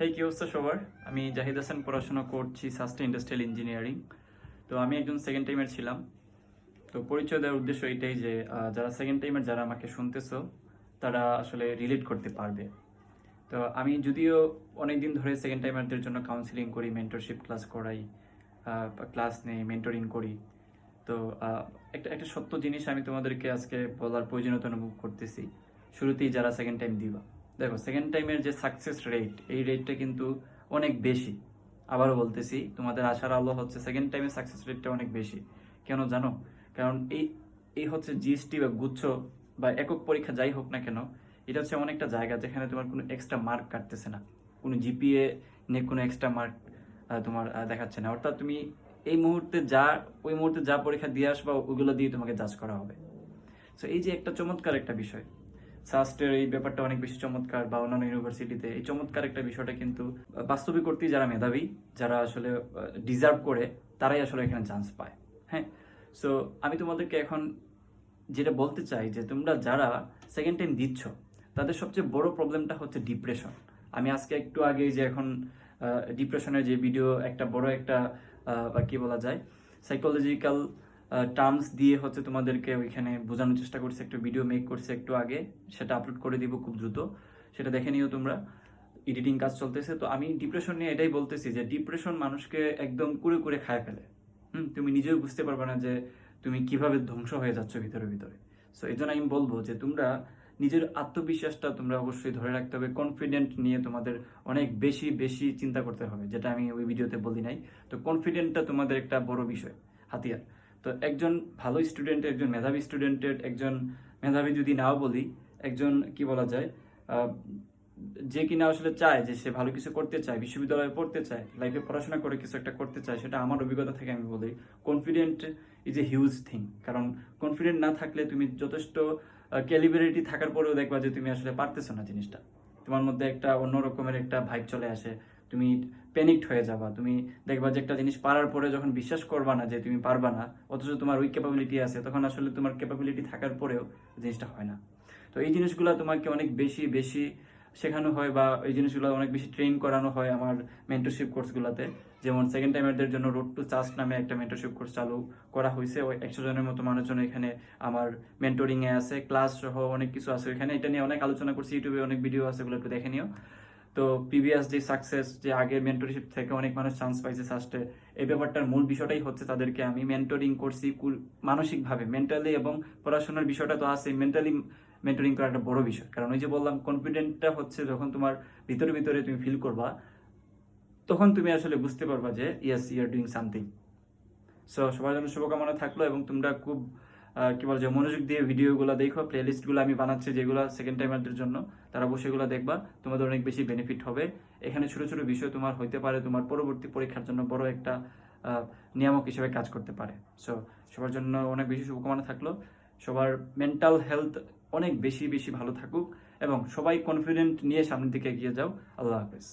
হেই কি অবস্থা সবার? আমি জাহিদ হাসান, পড়াশোনা করছি সাস্টেন ইন্ডাস্ট্রিয়াল ইঞ্জিনিয়ারিং। তো আমি একজন সেকেন্ড টাইমের ছিলাম। তো পরিচয় দেওয়ার উদ্দেশ্য এটাই যে যারা সেকেন্ড টাইমের যারা আমাকে শুনতেছো, তারা আসলে রিলেট করতে পারবে। তো আমি যদিও অনেক দিন ধরে সেকেন্ড টাইমারদের জন্য কাউন্সিলিং করি মেন্টরশিপ ক্লাস করাই ক্লাস নেই মেন্টরিং করি। তো একটা একটা সত্য জিনিস আমি তোমাদেরকে আজকে বলার প্রয়োজনীয়তা অনুভব করতেছি। শুরুতেই যারা সেকেন্ড টাইম দিবা। দেখো সেকেন্ড টাইমের যে সাকসেস রেট এই রেটটা কিন্তু অনেক বেশি। আবারও বলতেছি, তোমাদের আশার আলো হচ্ছে সেকেন্ড টাইমের সাকসেস রেটটা অনেক বেশি। কেন জানো? কারণ এই এই হচ্ছে জিএসটি বা গুচ্ছ বা একক পরীক্ষা যাই হোক না কেন, এটা হচ্ছে এমন একটা জায়গা যেখানে তোমার কোনো এক্সট্রা মার্ক কাটতেছে না। কোনো জিপিএ নিয়ে কোনো এক্সট্রা মার্ক তোমার দেখাচ্ছে না। অর্থাৎ তুমি এই মুহূর্তে যা, ওই মুহূর্তে যা পরীক্ষা দিয়ে আসবা, ওগুলো দিয়ে তোমাকে জাজ করা হবে। সো এই যে একটা চমৎকার একটা বিষয়। সাস্টের এই ব্যাপারটা অনেক বেশি চমৎকার বা অন্যান্য ইউনিভার্সিটিতে এই চমৎকার একটা বিষয়টা কিন্তু বাস্তবিক করতেই যারা মেধাবী, যারা আসলে ডিজার্ভ করে, তারাই আসলে এখানে চান্স পায়। হ্যাঁ? সো আমি তোমাদেরকে এখন যেটা বলতে চাই যে, তোমরা যারা সেকেন্ড টাইম দিচ্ছ, তাদের সবচেয়ে বড় প্রবলেমটা হচ্ছে ডিপ্রেশন আমি আজকে একটু আগে যে এখন ডিপ্রেশনের যে ভিডিও একটা বড় একটা বা কি বলা যায় সাইকোলজিক্যাল টার্মস দিয়ে হচ্ছে তোমাদেরকে ওইখানে বোঝানোর চেষ্টা করছি, একটা ভিডিও মেক করছি, একটু আগে। সেটা আপলোড করে দিব খুব দ্রুত। সেটা দেখে নিও তোমরা। এডিটিং কাজ চলতেছে। তো আমি ডিপ্রেশন নিয়ে এটাই বলতেছি যে ডিপ্রেশন মানুষকে একদম কুড়ে কুড়ে খায় ফেলে। হুম, তুমি নিজেও বুঝতে পারবে না যে, তুমি কীভাবে ধ্বংস হয়ে যাচ্ছ ভিতরে ভিতরে। সো এই জন্য আমি বলব যে, তোমরা নিজের আত্মবিশ্বাসটা তোমরা অবশ্যই ধরে রাখতে হবে। কনফিডেন্ট নিয়ে তোমাদের অনেক বেশি বেশি চিন্তা করতে হবে, যেটা আমি ওই ভিডিওতে বলি নাই। তো কনফিডেন্টটা তোমাদের একটা বড় বিষয়, হাতিয়ার। তো একজন ভালো স্টুডেন্ট একজন মেধাবী স্টুডেন্টের একজন মেধাবী যদি নাও বলি, একজন কি বলা যায় যে কিনা আসলে চায় যে সে ভালো কিছু করতে চায়, বিশ্ববিদ্যালয়ে পড়তে চায় লাইফে পড়াশোনা করে কিছু একটা করতে চায়, সেটা আমার অভিজ্ঞতা থেকে আমি বলি confident is a huge thing কারণ কনফিডেন্ট না থাকলে তুমি যথেষ্ট ক্যালিবিলিটি থাকার পরেও দেখবা যে তুমি আসলে পারতেছো না জিনিসটা। তোমার মধ্যে একটা অন্য রকমের একটা ভাইব চলে আসে। তুমি প্যানিকড হয়ে যাবা। তুমি দেখবা যে একটা জিনিস পারার পরে যখন বিশ্বাস করবা না যে তুমি পারবা না, অথচ তোমার ওই ক্যাপাবিলিটি আছে, তখন আসলে তোমার ক্যাপাবিলিটি থাকার পরেও জিনিসটা হয় না। তো এই জিনিসগুলো তোমাকে অনেক বেশি বেশি শেখানো হয় বা এই জিনিসগুলো অনেক বেশি ট্রেন করানো হয় আমার মেন্টরশিপ কোর্সগুলোতে যেমন সেকেন্ড টাইমারদের জন্য রোড টু চাস্ট নামে একটা মেন্টরশিপ কোর্স চালু করা হয়েছে ওই একশো জনের মতো মানুষজন এখানে আমার মেন্টরিং এ আছে ক্লাস সহ অনেক কিছু আছে। এখানে এটা নিয়ে অনেক আলোচনা করছি, ইউটিউবে অনেক ভিডিও আছে, ওগুলো একটু দেখে নিও। তো প্রিভিয়াস যে সাকসেস যে আগের মেন্টরশিপ থেকে অনেক মানুষ চান্স পাইছে সাস্টে এই ব্যাপারটার মূল বিষয়টাই হচ্ছে তাদেরকে আমি মেন্টরিং করছি মানসিকভাবে মেন্টালি এবং পড়াশোনার বিষয়টা তো আছে মেন্টালি মেন্টরিং করা একটা বড় বিষয়। কারণ ওই যে বললাম কনফিডেন্টটা হচ্ছে যখন তোমার ভিতরে ভিতরে তুমি ফিল করবা, তখন তুমি আসলে বুঝতে পারবা যে yes you are doing something so সবার জন্য শুভকামনা থাকল এবং তোমরা খুব কি বলা যায় মনোযোগ দিয়ে ভিডিওগুলো দেখো প্লেলিস্টগুলো আমি বানাচ্ছি যেগুলো সেকেন্ড টাইমারদের জন্য, তারা বসে এগুলো দেখবা, তোমাদের অনেক বেশি বেনিফিট হবে। এখানে ছোট ছোট বিষয় তোমার হইতে পারে, তোমার পরবর্তী পরীক্ষার জন্য বড় একটা নিয়ামক হিসেবে কাজ করতে পারে। সো সবার জন্য অনেক বেশি শুভকামনা থাকল। সবার মেন্টাল হেলথ অনেক বেশি বেশি ভালো থাকুক এবং সবাই কনফিডেন্ট নিয়ে সামনের দিকে এগিয়ে যাও। আল্লাহ হাফেজ।